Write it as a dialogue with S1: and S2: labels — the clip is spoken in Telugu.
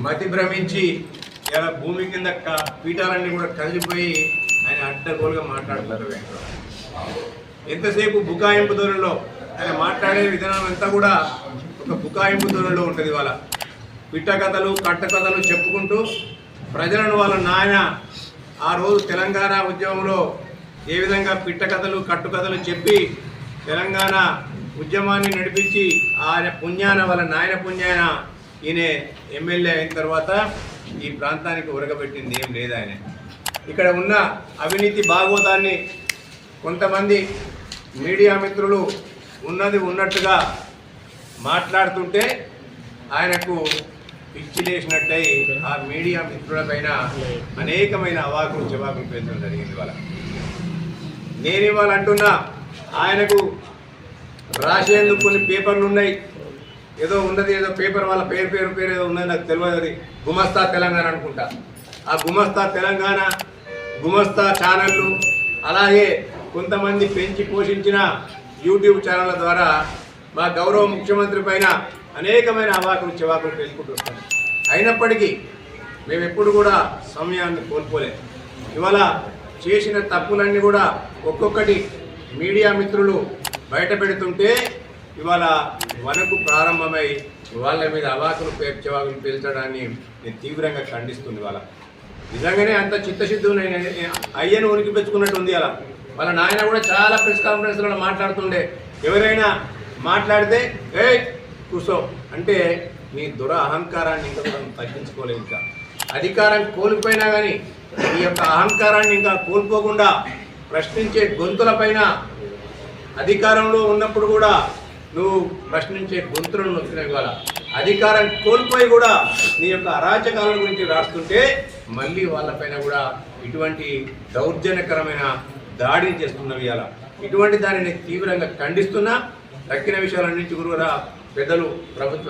S1: మతి భ్రమించి ఇలా భూమి కింద పీఠాలన్నీ కూడా కదిలిపోయి ఆయన అడ్డగోలుగా మాట్లాడుతున్నారు వెంకటరావు ఎంతసేపు బుకాయింపు ధోరణిలో ఆయన మాట్లాడే విధానం అంతా కూడా ఒక బుకాయింపు ధోరణిలో ఉంటుంది వాళ్ళ పిట్ట కథలు కట్ట కథలు చెప్పుకుంటూ ప్రజలను వాళ్ళ నాయన ఆ రోజు తెలంగాణ ఉద్యమంలో ఏ విధంగా పిట్ట కథలు కట్టుకథలు చెప్పి తెలంగాణ ఉద్యమాన్ని నడిపించి ఆయన పుణ్యాన వాళ్ళ నాయన పుణ్యాన ఈయన ఎమ్మెల్యే అయిన తర్వాత ఈ ప్రాంతానికి ఉరగబెట్టింది ఏం లేదు ఆయన. ఇక్కడ ఉన్న అవినీతి బాగోదాన్ని కొంతమంది మీడియా మిత్రులు ఉన్నది ఉన్నట్టుగా మాట్లాడుతుంటే ఆయనకు పిచ్చి లేచినట్టయి ఆ మీడియా మిత్రులపైన అనేకమైన అవాకులు జవాకులు పెంచడం జరిగింది వాళ్ళ నేను ఇవాళ అంటున్నా ఆయనకు రాసేందుకు కొన్ని పేపర్లు ఉన్నాయి. ఏదో ఉన్నది ఏదో పేపర్ వాళ్ళ పేరు పేరు పేరు ఏదో ఉన్నది నాకు తెలియదు అది. గుమస్తా తెలంగాణ అనుకుంటా. ఆ గుమస్తా తెలంగాణ గుమస్తా ఛానళ్ళు అలాగే కొంతమంది పెంచి పోషించిన యూట్యూబ్ ఛానళ్ళ ద్వారా మా గౌరవ ముఖ్యమంత్రి పైన అనేకమైన అవాకులు చివాకులు పెంచుకుంటున్నాం అయినప్పటికీ మేము ఎప్పుడు కూడా సమయాన్ని కోల్పోలేదు ఇవాళ చేసిన తప్పులన్నీ కూడా ఒక్కొక్కటి మీడియా మిత్రులు బయట పెడుతుంటే ఇవాళ వనకు ప్రారంభమై వాళ్ళ మీద అవాకులు పేర్చవాకులు పేల్చడాన్ని నేను తీవ్రంగా ఖండిస్తుంది వాళ్ళ నిజంగానే అంత చిత్తశుద్ధి అయ్యను ఉనికి పెంచుకున్నట్టు ఉంది అలా వాళ్ళ నాయన కూడా చాలా ప్రెస్ కాన్ఫరెన్స్లలో మాట్లాడుతుండే. ఎవరైనా మాట్లాడితే ఏ కూర్చో అంటే నీ దుర అహంకారాన్ని ఇంకా మనం తగ్గించుకోలేదు ఇంకా. అధికారం కోల్పోయినా కానీ నీ యొక్క అహంకారాన్ని ఇంకా కోల్పోకుండా ప్రశ్నించే గొంతులపైన అధికారంలో ఉన్నప్పుడు కూడా నువ్వు ప్రశ్నించే గొంతులను నొక్కిన ఇవాళ అధికారం కోల్పోయి కూడా నీ యొక్క అరాచకాల గురించి రాస్తుంటే మళ్ళీ వాళ్ళపైన కూడా ఇటువంటి దౌర్జన్యకరమైన దాడిని చేస్తున్నవి అలా ఇటువంటి దానిని తీవ్రంగా ఖండిస్తున్నా తక్కిన విషయాలన్నింటి కూడా పెద్దలు ప్రభుత్వ